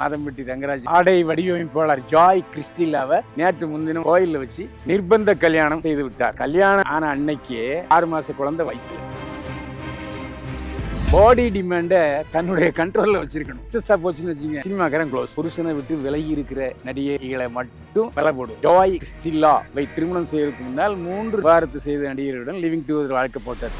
மாதம்பட்டி ரங்கராஜ் ஆடை வடிவமைப்பாளர் ஜாய் கிறிஸ்டிலாவை நேற்று முன்தினம் கோயிலில் வச்சு நிர்பந்த கல்யாணம் செய்து விட்டார். கல்யாணம் ஆன அன்னைக்கே ஆறு மாச குழந்தை வயிற்றுல பாடி டிமாண்டை தன்னுடைய கண்ட்ரோல்ல வச்சிருக்கணும். சக்சஸா போச்சுன்னு வச்சுங்க சினிமாக்காரன் க்ளோஸ் புருஷனை விட்டு விலகி இருக்கிற நடிகைகளை மட்டும் வில போடும் ஜாய் கிறிஸ்டில்லா வை திருமணம் செய்வதற்கு முன்னால் மூன்று வாரத்து செய்த நடிகர்களுடன் லிவிங் டுகெதர் வாழ்க்கை போட்டார்.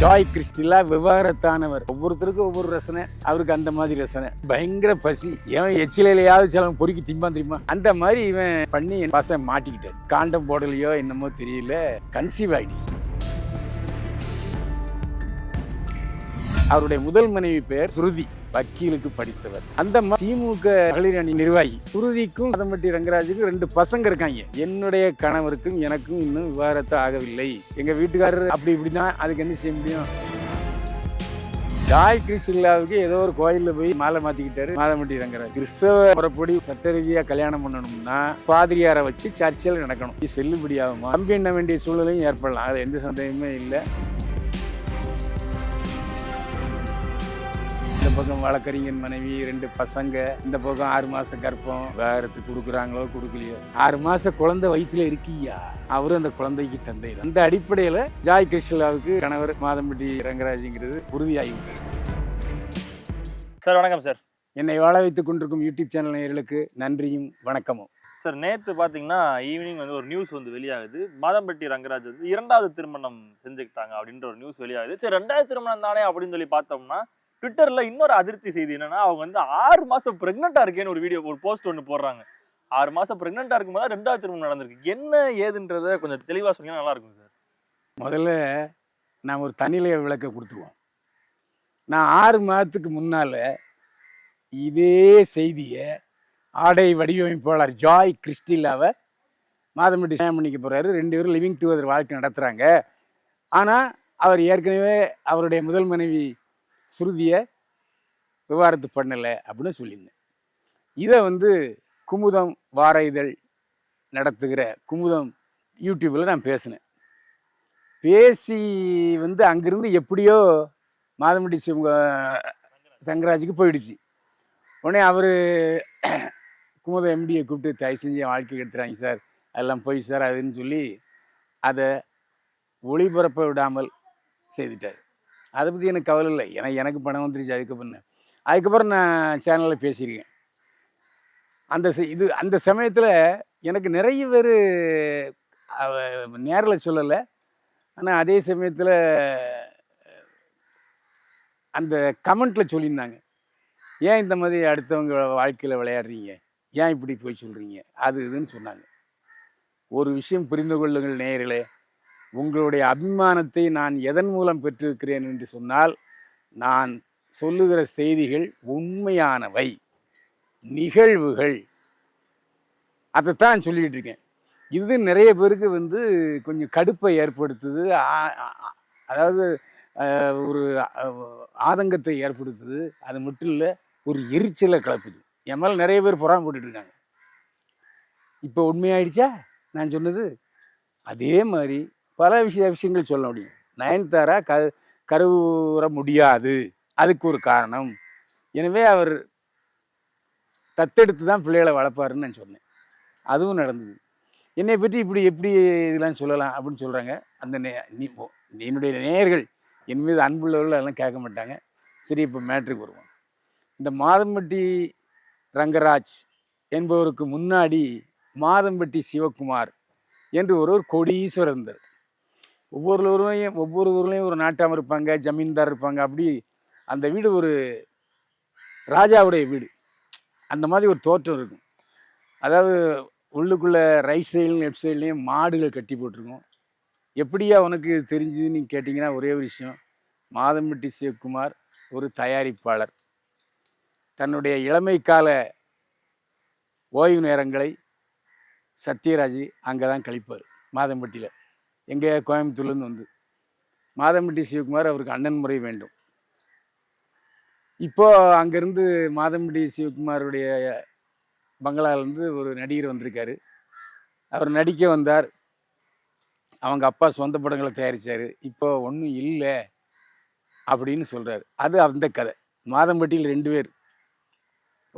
ஜாய் கிறிஸ்டிலா விவகாரத்தானவர். ஒவ்வொருத்தருக்கும் ஒவ்வொரு ரசனை அவருக்கு அந்த மாதிரி ரசனை. பயங்கர பசி. எவன் எச்சிலையாவது சிலவங்க பொறுக்கி திம்பான் தெரியுமா? அந்த மாதிரி இவன் பண்ணி பசங்க மாட்டிக்கிட்டார். காண்டம் போடலையோ என்னமோ தெரியல. கன்சீவ் ஆயிடுச்சு. அவருடைய முதல் மனைவி பெயர் துருதி வக்கீலுக்கு படித்தவர். அந்த திமுக மகளிர் அணி நிர்வாகி. சுருதிக்கும் அதம்பட்டி ரங்கராஜுக்கும் ரெண்டு பசங்க இருக்காங்க. என்னுடைய கணவருக்கும் எனக்கும் இன்னும் விவாகரத்து ஆகவில்லை. எங்க வீட்டுக்காரர் அப்படி இப்படி தான் அதுக்கு என்ன செய்ய முடியும்? ஜாய் கிறிஸ்டில்லாவுக்கு ஏதோ ஒரு கோயில்ல போய் மாலை மாத்திக்கிட்டாரு மாதம்பட்டி ரங்கராஜ். கிறிஸ்தவ முறைப்படி சட்ட ரீதியா கல்யாணம் பண்ணணும்னா பாதிரியாரை வச்சு சர்ச்சில் நடக்கணும். செல்லுபடி ஆகுமா தம்பி எண்ண வேண்டிய சூழ்நிலையும் ஏற்படலாம். அதுல எந்த சந்தேகமே இல்லை. பக்கம் வழக்கறிஞர் மனைவி ரெண்டு பசங்க இந்த பக்கம் ஆறு மாசம் கர்ப்பம். வேறத்து கொடுக்குறாங்களோ கொடுக்கலையோ. ஆறு மாச குழந்தை வயிற்றுல இருக்கியா? அவரும் அந்த குழந்தைக்கு தந்தை அந்த அடிப்படையில் ஜாய் கிருஷ்ணலாவுக்கு கணவர் மாதம்பட்டி ரங்கராஜுங்கிறது உறுதியாகிவிட்டது சார் வணக்கம் சார். என்னை வாழ வைத்துக் கொண்டிருக்கும் யூடியூப் சேனல் நேயர்களுக்கு நன்றியும் வணக்கமும். சார் நேற்று பார்த்தீங்கன்னா ஈவினிங் வந்து ஒரு நியூஸ் வந்து வெளியாகுது. மாதம்பட்டி ரங்கராஜ் வந்து இரண்டாவது திருமணம் செஞ்சுக்கிட்டாங்க அப்படின்ற ஒரு நியூஸ் வெளியாகுது. சரி ரெண்டாவது திருமணம் தானே அப்படின்னு சொல்லி பார்த்தோம்னா ட்விட்டரில் இன்னொரு அதிர்ச்சி செய்தி என்னன்னா அவங்க வந்து ஆறு மாதம் ப்ரெக்னெண்ட்டாக இருக்கேன்னு ஒரு வீடியோ ஒரு போஸ்ட் ஒன்று போடுறாங்க. ஆறு மாதம் பிரெக்னெண்டா இருக்கும்போது ரெண்டாவது திருமணம் நடந்திருக்கு. என்ன ஏதுன்றத கொஞ்சம் தெளிவாக சொன்னீங்கன்னா நல்லாயிருக்கும் சார். முதல்ல நான் ஒரு தனிலைய விளக்க கொடுத்துருவோம். நான் ஆறு மாதத்துக்கு முன்னால் இதே செய்தியை ஆடை வடிவமைப்பாளர் ஜாய் கிறிஸ்டிலாவை மாதம் டிசைன் பண்ணிக்க போகிறாரு ரெண்டு பேரும் லிவிங் டுகெதர் வாழ்க்கை நடத்துகிறாங்க ஆனால் அவர் ஏற்கனவே அவருடைய முதல் மனைவி ஸ்ருதியை விவாகரத்து பண்ணலை அப்படின்னு சொல்லியிருந்தேன். இதை வந்து குமுதம் வார இதழ் நடத்துகிற குமுதம் யூடியூப்பில் நான் பேசினேன். பேசி வந்து அங்கேருந்து எப்படியோ மாதமடி சிவங்க சங்கராஜுக்கு போயிடுச்சு. உடனே அவர் குமுதம் எம்டியை கூப்பிட்டு தயவு செஞ்சு வாழ்க்கை எடுத்துறாங்க சார். அதெல்லாம் போய் சார் அதுன்னு சொல்லி அதை ஒளிபரப்ப விடாமல் செய்துட்டார். அதை பற்றி எனக்கு கவலை இல்லை. ஏன்னா எனக்கு பணம் வந்துருச்சு அதுக்கப்புறம் அதுக்கப்புறம் நான் சேனலில் பேசியிருக்கேன். அந்த இது அந்த சமயத்தில் எனக்கு நிறைய பேர் நேரில் சொல்லலை. ஆனால் அதே சமயத்தில் அந்த கமெண்ட்டில் சொல்லியிருந்தாங்க. ஏன் இந்த மாதிரி அடுத்தவங்க வாழ்க்கையில் விளையாடுறீங்க? ஏன் இப்படி போய் சொல்கிறீங்க அது இதுன்னு சொன்னாங்க. ஒரு விஷயம் புரிந்து கொள்ளுங்கள் நேயர்களே. உங்களுடைய அபிமானத்தை நான் எதன் மூலம் பெற்றிருக்கிறேன் என்று சொன்னால் நான் சொல்லுகிற செய்திகள் உண்மையானவை. நிகழ்வுகள். அதைத்தான் சொல்லிகிட்டு இருக்கேன். இது நிறைய பேருக்கு வந்து கொஞ்சம் கடுப்பை ஏற்படுத்துது. அதாவது ஒரு ஆதங்கத்தை ஏற்படுத்துது. அது மட்டும் இல்லை ஒரு எரிச்சலை கிளப்புது. என் மேலே நிறைய பேர் புறாம போட்டுட்ருக்காங்க இப்போ உண்மையாயிடுச்சா? நான் சொன்னது அதே மாதிரி பல விஷய விஷயங்கள் சொல்ல முடியும். நயன்தாரா க கருவுற முடியாது. அதுக்கு ஒரு காரணம். எனவே அவர் தத்தெடுத்து தான் பிள்ளைகளை வளர்ப்பாருன்னு நான் சொன்னேன். அதுவும் நடந்தது. என்னை பற்றி இப்படி எப்படி இதெல்லாம் சொல்லலாம் அப்படின்னு சொல்கிறாங்க அந்த நே நீ என்னுடைய நேயர்கள். என் மீது அன்புள்ளவர்கள் அதெல்லாம் கேட்க மாட்டாங்க. சரி இப்போ மேட்ருக்கு வருவோம். இந்த மாதம்பட்டி ரங்கராஜ் என்பவருக்கு முன்னாடி மாதம்பட்டி சிவகுமார் என்று ஒருவர் கோடீஸ்வரர் இருந்தார். ஒவ்வொரு ஊர்லேயும் ஒவ்வொரு ஊர்லேயும் ஒரு நாட்டாம இருப்பாங்க ஜமீன்தார் இருப்பாங்க. அப்படி அந்த வீடு ஒரு ராஜாவுடைய வீடு. அந்த மாதிரி ஒரு தோற்றம் இருக்கும். அதாவது உள்ளுக்குள்ளே ரைட் சைட்லையும் லெஃப்ட் சைட்லேயும் மாடுகள் கட்டி போட்டிருக்கோம். எப்படியா உனக்கு தெரிஞ்சுதுன்னு கேட்டிங்கன்னா ஒரே ஒரு விஷயம். மாதம்பட்டி சிவகுமார் ஒரு தயாரிப்பாளர். தன்னுடைய இளமை கால ஓய்வு நேரங்களை சத்யராஜ் அங்கே தான் கழிப்பார் மாதம்பட்டியில். எங்கே கோயம்புத்தூர்லேருந்து வந்து. மாதம்பட்டி சிவகுமார் அவருக்கு அண்ணன் முறை வேண்டும். இப்போ அங்கேருந்து மாதம்பட்டி சிவகுமாருடைய பங்களாலேருந்து ஒரு நடிகர் வந்திருக்காரு. அவர் நடிக்க வந்தார். அவங்க அப்பா சொந்த படங்களை தயாரித்தார் இப்போ ஒன்றும் இல்லை அப்படின்னு சொல்கிறாரு அது அந்த கதை. மாதம்பட்டியில் ரெண்டு பேர்.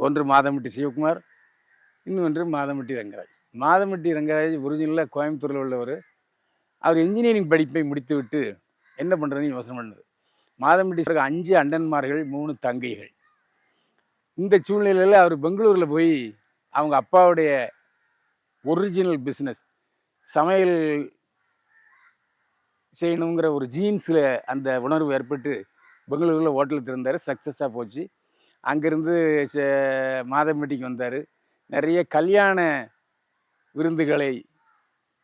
ஒன்று மாதம்பட்டி சிவகுமார் இன்னொன்று மாதம்பட்டி ரங்கராஜ். மாதம்பட்டி ரங்கராஜ் ஒரிஜினலாக கோயம்புத்தூரில் உள்ளவர். அவர் இன்ஜினியரிங் படிப்பை முடித்துவிட்டு என்ன பண்ணுறதுன்னு யோசனை பண்ணார். மாதம்பட்டி அஞ்சு அண்ணன்மார்கள் மூணு தங்கைகள். இந்த சூழ்நிலையில் அவர் பெங்களூரில் போய் அவங்க அப்பாவுடைய ஒரிஜினல் பிஸ்னஸ் சமையல் செய்யணுங்கிற ஒரு ஜீன்ஸில் அந்த உணர்வு ஏற்பட்டு பெங்களூரில் ஹோட்டலில் திறந்தார். சக்ஸஸாக போச்சு. அங்கேருந்து மாதம்பட்டிக்கு வந்தார். நிறைய கல்யாண விருந்துகளை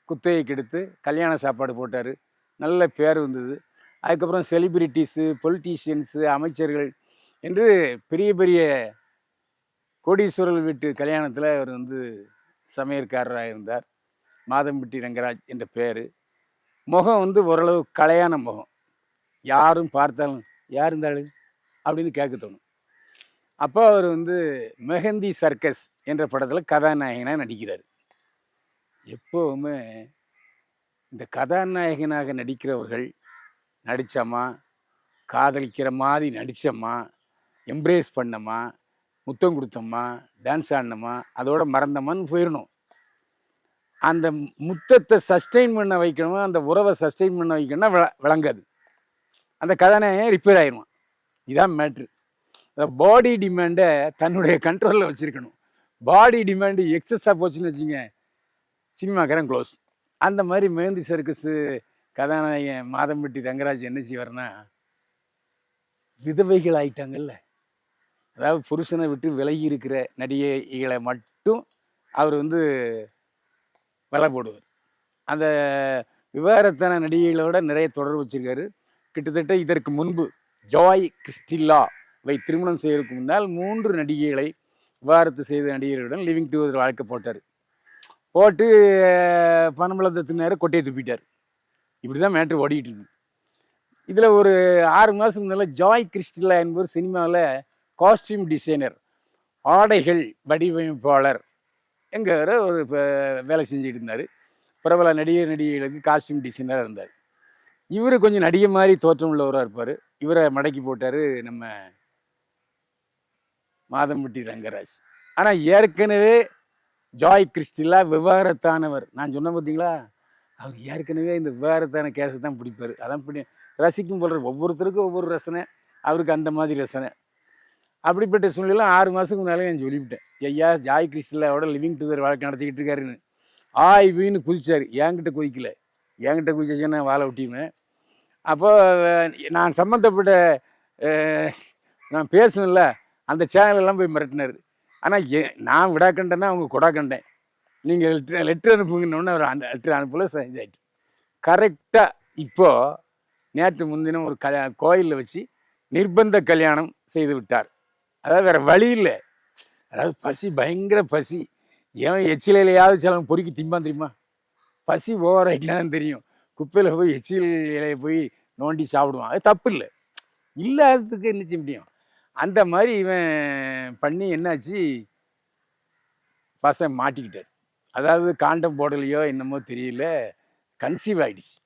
குத்தகைக்கு எடுத்து கல்யாண சாப்பாடு போட்டார். நல்ல பேர் வந்தது. அதுக்கப்புறம் செலிபிரிட்டிஸு பொலிட்டீஷியன்ஸு அமைச்சர்கள் என்று பெரிய பெரிய கோடீஸ்வரர்கள் வீட்டு கல்யாணத்தில் அவர் வந்து சமையற்காரராக இருந்தார். மாதம்பட்டி ரங்கராஜ் என்ற பேர். முகம் வந்து ஓரளவு கலையான முகம். யாரும் பார்த்தாலும் யார் இருந்தாலும் அப்படின்னு கேட்க தோணும். அப்போ அவர் வந்து மெஹந்தி சர்க்கஸ் என்ற படத்தில் கதாநாயகனாக நடிக்கிறார். எப்போவுமே இந்த கதாநாயகனாக நடிக்கிறவர்கள் நடித்தோமா காதலிக்கிற மாதிரி நடித்தம்மா எம்ப்ரேஸ் பண்ணோமா முத்தம் கொடுத்தோமா டான்ஸ் ஆடினோமா அதோட மறந்தோமான்னு போயிடணும் அந்த முத்தத்தை சஸ்டெயின் பண்ண வைக்கணுமா அந்த உறவை சஸ்டெயின் பண்ண வைக்கணும்னா விள விளங்காது அந்த கதாநாயகன் ரிப்பேர் ஆயிடுவான் இதான் மேட்ரு அந்த பாடி டிமாண்டை தன்னுடைய கண்ட்ரோலில் வச்சுருக்கணும். பாடி டிமாண்டு எக்ஸஸாக போச்சுன்னு வச்சுங்க சினிமாக்காரன் க்ளோஸ். அந்த மாதிரி மேந்தி சர்க்கஸு கதாநாயகன் மாதம்பட்டி ரங்கராஜ் என்ன செய்வார்னா விதவைகள் ஆயிட்டாங்கல்ல. அதாவது புருஷனை விட்டு விலகி இருக்கிற நடிகைகளை மட்டும் அவர் வந்து வலை போடுவார். அந்த விவகாரத்தான நடிகைகளோட நிறைய தொடர்பு வச்சிருக்காரு. கிட்டத்தட்ட இதற்கு முன்பு ஜாய் கிறிஸ்டில்லா வை திருமணம் செய்வதற்கு முன்னால் மூன்று நடிகைகளை விவாகரத்து செய்த நடிகர்களுடன் லிவிங் டுகெதர் வாழ்க்கை போட்டார். போட்டு பணம்பளத்தை தின்னாரு கொட்டையை துப்பிட்டார் இப்படி தான் மேட்ரு ஓடிக்கிட்டு இருக்கு. இதில் ஒரு ஆறு மாதத்துக்கு முன்னால் ஜாய் கிறிஸ்டிலா என்பவர் சினிமாவில் காஸ்டியூம் டிசைனர் ஆடைகள் வடிவமைப்பாளர் எங்கிற ஒரு இப்போ வேலை செஞ்சுட்டு இருந்தார். பிரபல நடிகர் நடிகைகளுக்கு காஸ்டியூம் டிசைனராக இருந்தார். இவர் கொஞ்சம் நடிகை மாதிரி தோற்றம் உள்ளவராக இருப்பார். இவரை மடக்கி போட்டார் நம்ம மாதம்பட்டி ரங்கராஜ். ஆனால் ஏற்கனவே ஜாய் கிறிஸ்டிலா விவகாரத்தானவர். நான் சொன்ன பார்த்தீங்களா அவர் ஏற்கனவே இந்த விவகாரத்தான கேஸை தான் பிடிப்பார். அதான் பிடி ரசிக்கும் போடுற ஒவ்வொருத்தருக்கும் ஒவ்வொரு ரசனை. அவருக்கு அந்த மாதிரி ரசனை. அப்படிப்பட்ட சூழ்நிலை ஆறு மாதத்துக்கு முன்னால் நான் சொல்லிவிட்டேன். ஐயா ஜாய் கிறிஸ்டிலாவோட லிவிங் டுதர் வாழ்க்கை நடத்திக்கிட்டு இருக்காருன்னு. ஆய் வீன்னு குதிச்சார். என்கிட்ட குதிக்கல. என்கிட்ட குதிச்சுன்னா வாழை விட்டியுமே அப்போ நான் சம்மந்தப்பட்ட நான் பேசணும்ல அந்த சேனலெல்லாம் போய் மிரட்டினார். ஆனால் ஏ நான் விடாக்கண்டேன்னா அவங்க கொடாக்கண்டேன் நீங்கள் லெட்ரு லெட்ரு அனுப்புங்கன்னு அவர் அந்த லெட்டர் அனுப்பல இதாயிட்டு கரெக்டாக இப்போது நேற்று முன்தினம் ஒரு கல்யா கோயிலில் வச்சு நிர்பந்த கல்யாணம் செய்து விட்டார். அதாவது வேறு வழி இல்லை. அதாவது பசி பயங்கர பசி. ஏன் எச்சிலையிலையாவது சிலவங்க பொறுக்கி திம்பான் தெரியுமா? பசி ஓவர் இல்லைன்னு தெரியும். குப்பையில் போய் எச்சில் இலையை போய் நோண்டி சாப்பிடுவான். அது தப்பு இல்லை. இல்லாததுக்கு என்ன செய்ய முடியும்? அந்த மாதிரி இவன் பண்ணி என்னாச்சு? பசங்க மாட்டிக்கிட்டார் அதாவது காண்டம் போடலையோ என்னமோ தெரியல. கன்சீவ் ஆகிடுச்சு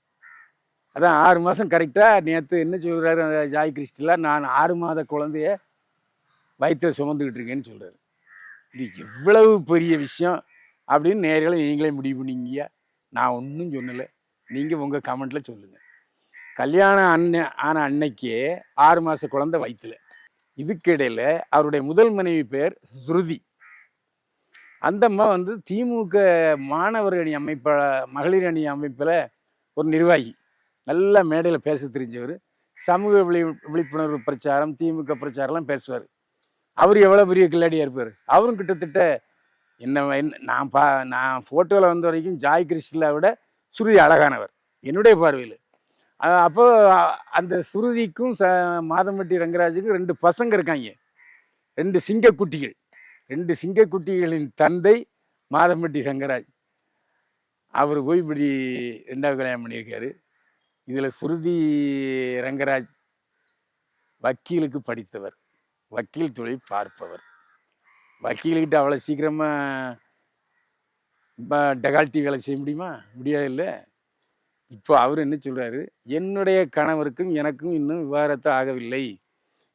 அதான் ஆறு மாதம் கரெக்டாக நேற்று என்ன சொல்கிறாரு அந்த ஜாய் கிறிஸ்டில் நான் ஆறு மாத குழந்தைய வயிற்றில் சுமந்துக்கிட்டு இருக்கேன்னு சொல்கிறாரு இது எவ்வளவு பெரிய விஷயம் அப்படின்னு நேர்களை நீங்களே முடிவு பண்ணீங்க நான் ஒன்றும் சொல்லலை. நீங்கள் உங்கள் கமெண்ட்டில் சொல்லுங்கள் கல்யாணம் அன்ன ஆன அன்னைக்கே ஆறு மாத குழந்தை வயிற்றுல இதுக்கிடையில் அவருடைய முதல் மனைவி பேர் ஸ்ருதி. அந்த அம்மா வந்து திமுக மாணவர் அணி அமைப்ப மகளிர் அணி அமைப்பில் ஒரு நிர்வாகி. நல்ல மேடையில் பேச தெரிஞ்சவர். சமூக விழி விழிப்புணர்வு பிரச்சாரம் திமுக பிரச்சாரம்லாம் பேசுவார். அவர் எவ்வளோ பெரிய கில்லாடியாக இருப்பார்? அவரும் கிட்டத்தட்ட என்ன என்ன- நான் பா நான் ஃபோட்டோவில் வந்த வரைக்கும் ஜாய் கிருஷ்ணா விட சுருதி அழகானவர். என்னுடைய பார்வையில். அப்போ அந்த சுருதிக்கும் ச மாதம்பட்டி ரங்கராஜுக்கும் ரெண்டு பசங்க இருக்காங்க. ரெண்டு சிங்கக்குட்டிகள். ரெண்டு சிங்கக்குட்டிகளின் தந்தை மாதம்பட்டி ரங்கராஜ். அவர் போய் இப்படி ரெண்டாவது கல்யாணம் பண்ணியிருக்காரு. இதில் சுருதி ரங்கராஜ் வக்கீலுக்கு படித்தவர். வக்கீல் தொழில் பார்ப்பவர். வக்கீல்கிட்ட அவ்வளோ சீக்கிரமாக டெகால்ட்டி வேலை செய்ய முடியுமா? முடியாது இல்லை இப்போ அவர் என்ன சொல்கிறாரு என்னுடைய கணவருக்கும் எனக்கும் இன்னும் விவாகரத்து ஆகவில்லை.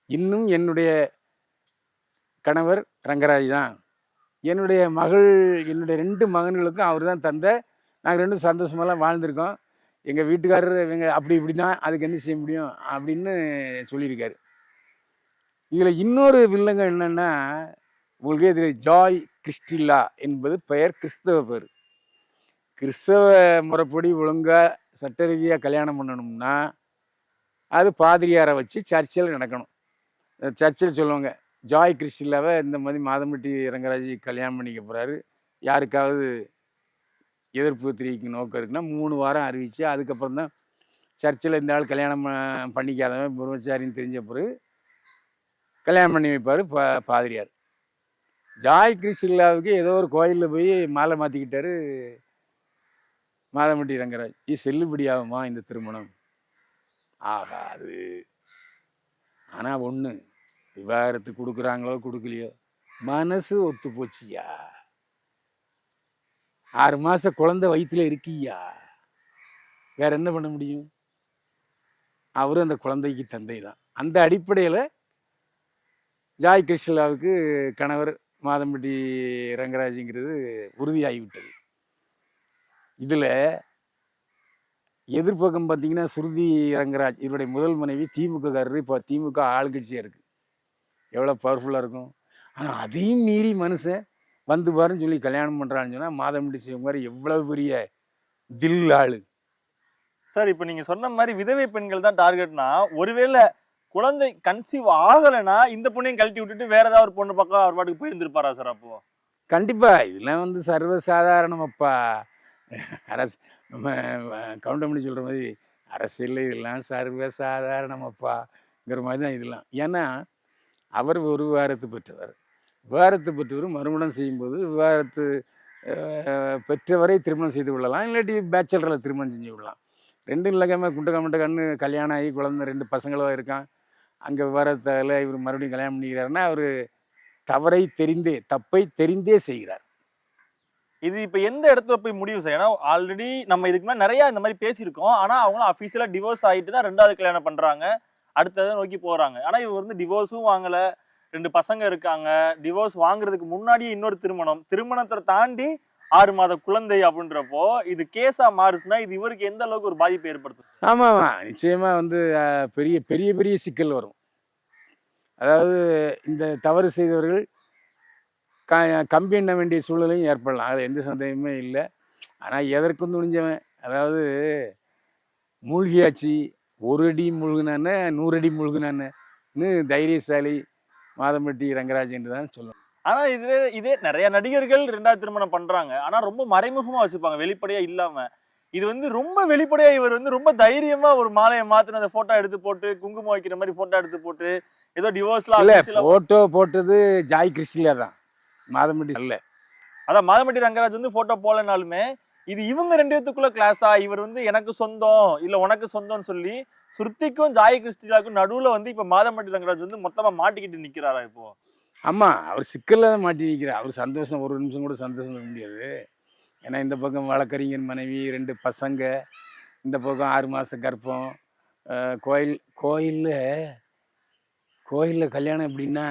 இன்னும் என்னுடைய கணவர் ரங்கராஜ் தான். என்னுடைய மகள் என்னுடைய ரெண்டு மகன்களுக்கும் அவர் தான் தந்தை நாங்கள் ரெண்டும் சந்தோஷமெல்லாம் வாழ்ந்திருக்கோம். எங்கள் வீட்டுக்காரர் இவங்க அப்படி இப்படி தான் அதுக்கு என்ன செய்ய முடியும்? அப்படின்னு சொல்லியிருக்காரு. இதில் இன்னொரு வில்லங்க என்னென்னா உங்களுக்கு இதில் ஜாய் கிறிஸ்டில்லா என்பது பெயர் கிறிஸ்தவ பேர். கிறிஸ்தவ முறைப்படி ஒழுங்காக சட்ட ரீதியாக கல்யாணம் பண்ணணும்னா அது பாதிரியாரை வச்சு சர்ச்சில் நடக்கணும். சர்ச்சில் சொல்லுவாங்க ஜாய் கிறிஸ்டில்லாவை இந்த மாதிரி மாதம்பட்டி ரங்கராஜ் கல்யாணம் பண்ணிக்க போகிறாரு யாருக்காவது எதிர்ப்பு தெரிவிக்க நோக்கம் இருக்குன்னா மூணு வாரம் அறிவித்து அதுக்கப்புறம் தான் சர்ச்சில் இந்த ஆள் கல்யாணம் பண்ணிக்காதவன் பிரம்மச்சாரின்னு தெரிஞ்ச பிறகு கல்யாணம் பண்ணி வைப்பார் பா பாதிரியார். ஜாய் கிறிஸ்டில்லாவுக்கு ஏதோ ஒரு கோயிலில் போய் மாலை மாற்றிக்கிட்டாரு மாதம்பட்டி ரங்கராஜ் இது செல்லுபடியாகுமா இந்த திருமணம்? ஆகாது. ஆனால் ஒன்று விவாகரத்து கொடுக்குறாங்களோ கொடுக்கலையோ மனசு ஒத்து போச்சியா? ஆறு மாதம் குழந்தை வயிற்றுல இருக்கியா? வேற என்ன பண்ண முடியும்? அவரும் அந்த குழந்தைக்கு தந்தை தான். அந்த அடிப்படையில் ஜாய் கிருஷ்ணலாவுக்கு கணவர் மாதம்பட்டி ரங்கராஜுங்கிறது உறுதியாகிவிட்டது. இதில் எதிர்ப்பக்கம் பார்த்தீங்கன்னா சுருதி ரங்கராஜ் இவருடைய முதல் மனைவி திமுககாரர் இப்போ திமுக ஆளுங்கட்சியாக இருக்குது எவ்வளோ பவர்ஃபுல்லாக இருக்கும். ஆனால் அதையும் மீறி மனுஷன் வந்து பாருன்னு சொல்லி கல்யாணம் பண்ணுறான்னு சொன்னால் மாதம்பட்டி சிவகுமார் எவ்வளவு பெரிய தில் ஆளு. சார் இப்போ நீங்க சொன்ன மாதிரி விதவை பெண்கள் தான் டார்கெட்னா ஒருவேளை குழந்தை கன்சீவ் ஆகலைன்னா இந்த பொண்ணையும் கழட்டி விட்டுட்டு வேற ஏதாவது ஒரு பொண்ணு பக்கம் அவர் பாட்டுக்கு போயிருந்திருப்பாரா சார் அப்போ? கண்டிப்பாக இதெல்லாம் வந்து சர்வசாதாரணமப்பா. அரசு நம்ம கவுண்டமணி சொல்கிற மாதிரி அரசியல் இதெல்லாம் சர்வசாதாரணமப்பாங்கிற மாதிரி தான் இதெல்லாம். ஏன்னா அவர் ஒரு விவாகரத்து பெற்றவர். விவாகரத்து பெற்றவர் மறுமணம் செய்யும்போது விவாரத்து பெற்றவரை திருமணம் செய்து கொள்ளலாம். இல்லாட்டி பேச்சலரில் திருமணம் செஞ்சு விடலாம் ரெண்டும் இல்லக்காமல் குண்டக்க முண்ட கண்ணு கல்யாணம் ஆகி குழந்த ரெண்டு பசங்களும் இருக்கான். அங்கே விவாகரத்தில் இவர் மறுபடியும் கல்யாணம் பண்ணிக்கிறாருன்னா அவர் தவறை தெரிந்தே தப்பை தெரிந்தே செய்கிறார். இது இப்போ எந்த இடத்துல போய் முடிவு செய்யும் ஏன்னா ஆல்ரெடி நம்ம இதுக்கு மேலே நிறையா இந்த மாதிரி பேசியிருக்கோம். ஆனால் அவங்களும் அஃபீஷியலாக டிவோர்ஸ் ஆகிட்டு தான் ரெண்டாவது கல்யாணம் பண்ணுறாங்க அடுத்ததை நோக்கி போகிறாங்க ஆனால் இவர் வந்து டிவோர்ஸும் வாங்கலை. ரெண்டு பசங்க இருக்காங்க. டிவோர்ஸ் வாங்குறதுக்கு முன்னாடியே இன்னொரு திருமணம். திருமணத்தை தாண்டி ஆறு மாத குழந்தை அப்படின்றப்போ இது கேஸா மாறுச்சுன்னா இது இவருக்கு எந்த அளவுக்கு ஒரு பாதிப்பு ஏற்படுத்தும்? ஆமாம் நிச்சயமாக வந்து பெரிய பெரிய பெரிய சிக்கல் வரும். அதாவது இந்த தவறு செய்தவர்கள் க கம்பி எண்ண வேண்டிய சூழ்நிலையும் ஏற்படலாம். அதில் எந்த சந்தேகமே இல்லை. ஆனால் எதற்கும் துணிஞ்சவன் அதாவது மூழ்கியாச்சு ஒரு அடி மூழ்கினானே நூறு அடி மூழ்கினான்னு தைரியசாலி மாதம்பட்டி ரங்கராஜ் என்று தான் சொல்லணும். ஆனா இதே இதே நிறைய நடிகர்கள் ரெண்டாவது திருமணம் பண்றாங்க. ஆனா ரொம்ப மறைமுகமா வச்சுப்பாங்க வெளிப்படையா இல்லாம. இது வந்து ரொம்ப வெளிப்படையா இவர் வந்து ரொம்ப தைரியமா ஒரு மாலையை மாத்தின அந்த போட்டோ எடுத்து போட்டு குங்குமம் வைக்கிற மாதிரி போட்டோ எடுத்து போட்டு ஏதோ டிவோர்ஸ்ல இல்லை ஃபோட்டோ போட்டது ஜாய் கிறிஸ்டிலா தான். மாதம்பட்டி அல்ல. அதான் மாதம்பட்டி ரங்கராஜ் வந்து போட்டோ போலனாலுமே இது இவங்க ரெண்டு பேத்துக்குள்ள கிளாஸா இவர் வந்து எனக்கு சொந்தம் இல்ல உனக்கு சொந்தம்னு சொல்லி ஸ்ருதிக்கும் ஜாய் கிறிஸ்டிலாக்கும் நடுவுல வந்து இப்ப மாதம்பட்டி ரங்கராஜ் வந்து மொத்தமா மாட்டிக்கிட்டு நிக்கிறாரா இப்போ? ஆமாம் அவர் சிக்கலில் தான் மாட்டி நிற்கிறார் அவர் சந்தோஷம் ஒரு நிமிஷம் கூட சந்தோஷம் இருக்க முடியாது. ஏன்னா இந்த பக்கம் வழக்கறிஞர் மனைவி ரெண்டு பசங்க இந்த பக்கம் ஆறு மாத கர்ப்பம். கோயில் கோயிலில் கோயிலில் கல்யாணம் எப்படின்னா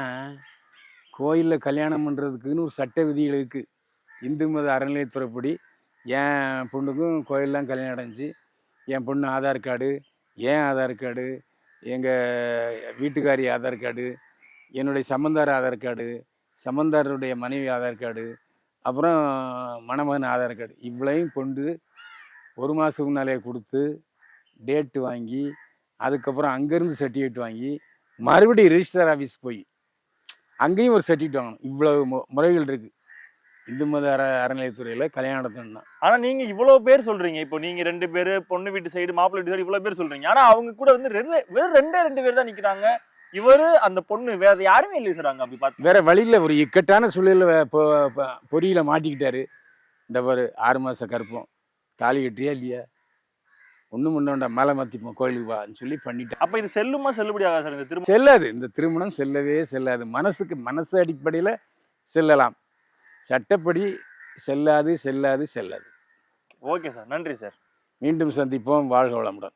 கோயிலில் கல்யாணம் பண்ணுறதுக்குன்னு ஒரு சட்ட விதிகள் இருக்குது இந்து மத அறநிலையத்துறைப்படி என் பொண்ணுக்கும் கோயிலெலாம் கல்யாணம் அடைஞ்சி என் பொண்ணு ஆதார் கார்டு ஏன் ஆதார் கார்டு எங்கள் வீட்டுக்காரி ஆதார் கார்டு என்னுடைய சம்மந்தார் ஆதார் கார்டு சம்மந்தாருடைய மனைவி ஆதார் கார்டு அப்புறம் மணமகன் ஆதார் கார்டு இவ்வளையும் கொண்டு ஒரு மாதத்துக்கு முன்னாலே கொடுத்து டேட்டு வாங்கி அதுக்கப்புறம் அங்கேருந்து சர்டிஃபிகேட் வாங்கி மறுபடியும் ரிஜிஸ்டர் ஆஃபீஸ் போய் அங்கேயும் ஒரு சர்டிஃபிகேட் வாங்கணும். இவ்வளவு முறைகள் இருக்குது இந்து மத அற அறநிலையத்துறையில் கல்யாணம் நடத்தணும்னா. ஆனா நீங்க இவ்வளவு பேர் சொல்றீங்க. இப்போ நீங்க ரெண்டு பேரு பொண்ணு வீட்டு சைடு மாப்பிள்ளை வீட்டு சைடு இவ்வளவு பேர் சொல்றீங்க. ஆனா அவங்க கூட வந்து ரெண்டு வெறும் ரெண்டே ரெண்டு பேர் தான் நிக்கிறாங்க. இவரு அந்த பொண்ணு வேற யாருமே இல்லை சார் அங்க அப்படி பார்த்து வேற வழியில் ஒரு இக்கட்டான சூழலில் பொறியில மாட்டிக்கிட்டாரு. இந்த பாரு ஆறு மாதம் கருப்பம். தாலி கட்டியா இல்லையா? ஒன்றும் முன்னோண்டா மேலே மாற்றிப்போம் கோயிலுக்கு வான்னு சொல்லி பண்ணிட்டேன். அப்ப இது செல்லுமா செல்லுபடி ஆகாது சார் இந்த திரும்ப செல்லாது. இந்த திருமணம் செல்லவே செல்லாது. மனசுக்கு மனசு அடிப்படையில் செல்லலாம். சட்டப்படி செல்லாது செல்லாது செல்லாது. Okay sir. நன்றி சார். மீண்டும் சந்திப்போம். வாழ்க வளமுடன்.